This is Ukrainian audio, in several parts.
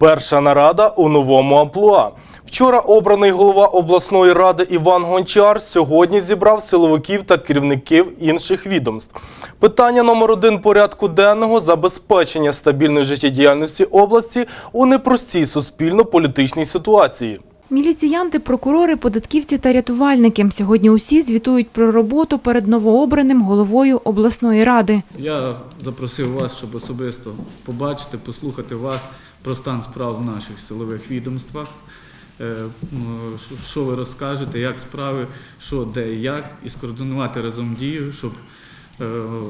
Перша нарада у новому амплуа. Вчора обраний голова обласної ради Іван Гончар сьогодні зібрав силовиків та керівників інших відомств. Питання номер один порядку денного забезпечення стабільної життєдіяльності області у непростій суспільно-політичній ситуації. Міліціянти, прокурори, податківці та рятувальники сьогодні усі звітують про роботу перед новообраним головою обласної ради. Я запросив вас, щоб особисто побачити, послухати вас про стан справ в наших силових відомствах. Е, що- ви розкажете, як справи, що, де і як, і скоординувати разом дію, щоб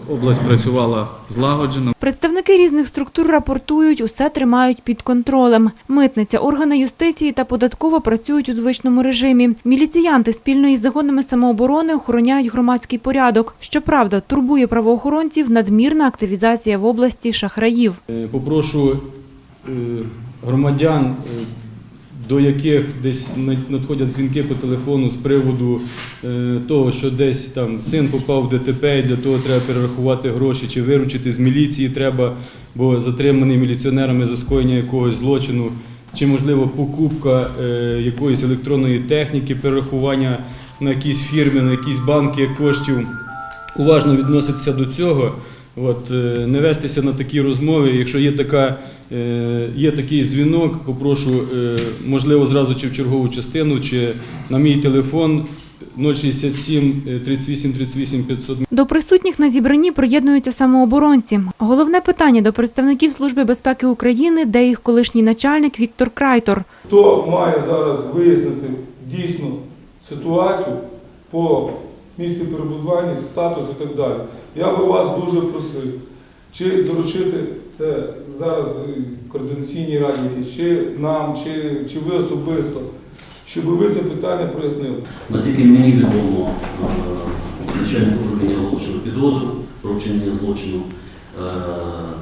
область працювала злагоджено. Представники різних структур рапортують, усе тримають під контролем. Митниця, органи юстиції та податкова працюють у звичному режимі. Міліціянти спільно із загонами самооборони охороняють громадський порядок. Щоправда, турбує правоохоронців надмірна активізація в області шахраїв. Е, Попрошу е, громадян, е, до яких десь над- надходять дзвінки по телефону з приводу е, того, що десь там син попав в ДТП, і для того треба перерахувати гроші чи виручити з міліції треба, бо затриманий міліціонерами за скоєння якогось злочину, чи можливо покупка е, якоїсь електронної техніки, перерахування на якісь фірми, на якісь банки коштів уважно відноситися до цього. От, е, не вестися на такі розмови. Якщо є, така, е, є такий дзвінок, попрошу, е, можливо, зразу чи в чергову частину, чи на мій телефон 067 е, 38 38 500 До присутніх на зібранні приєднуються самооборонці. Головне питання до представників Служби безпеки України, де їх колишній начальник Віктор Крайтор. Хто має зараз вияснити дійсну ситуацію по місці перебування, статус і так далі. Я би вас дуже просив, чи доручити це зараз координаційній раді, чи нам, чи, чи ви особисто, щоб ви це питання прояснили. Наскільки мені відомо, е, начальник управління оголошив підозру про вчинення злочину. Е,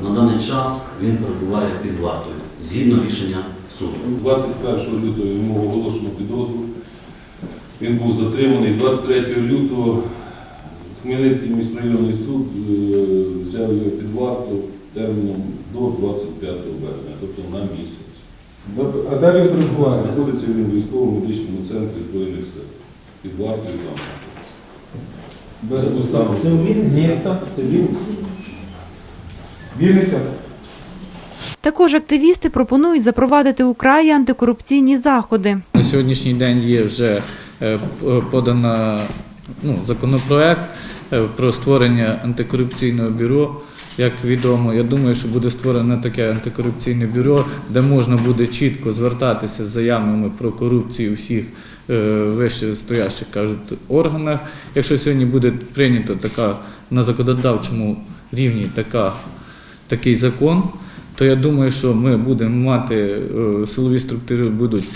На даний час він перебуває під вартою згідно рішення суду. 21 лютого йому оголошено підозру. Він був затриманий. 23 лютого Хмельницький міськрайонний суд е, взяв його під варту терміном до 25 березня, тобто на місяць. А він перебуває? Знаходиться він в військово-медичному центрі Збройних сил під вартою там. Без підстави. Це в Вінниці? Місто? Це Вінниця? Вінниця? Також активісти пропонують запровадити у краї антикорупційні заходи. На сьогоднішній день є вже подана ну, законопроект е, про створення антикорупційного бюро. Як відомо, я думаю, що буде створено таке антикорупційне бюро, де можна буде чітко звертатися з заявами про корупцію у всіх е, вище стоящих кажуть органах. Якщо сьогодні буде прийнято така на законодавчому рівні така, такий закон, то я думаю, що ми будемо мати е, силові структури будуть е,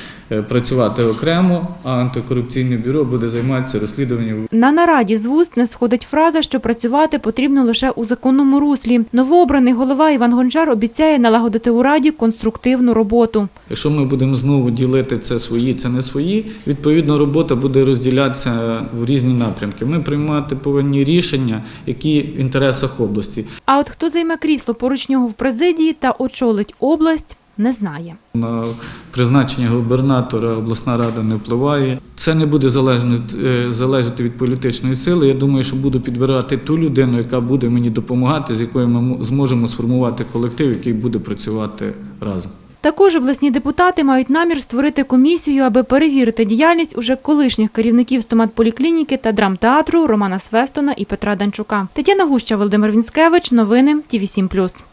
працювати окремо, а антикорупційне бюро буде займатися розслідуванням На нараді з вуст не сходить фраза, що працювати потрібно лише у законному руслі. Новообраний голова Іван Гончар обіцяє налагодити у раді конструктивну роботу. Якщо ми будемо знову ділити це свої, це не свої, відповідно робота буде розділятися в різні напрямки. Ми приймати повинні рішення, які в інтересах області. А от хто займе крісло поруч нього в президії та очолить область, не знає. На призначення губернатора обласна рада не впливає. Це не буде залежати, е, від політичної сили. Я думаю, що буду підбирати ту людину, яка буде мені допомагати, з якою ми зможемо сформувати колектив, який буде працювати разом. Також обласні депутати мають намір створити комісію, аби перевірити діяльність уже колишніх керівників стоматполіклініки та драмтеатру Романа Свестона і Петра Данчука. Тетяна Гуща, Володимир Вінськевич. Новини ТІВІ 7+.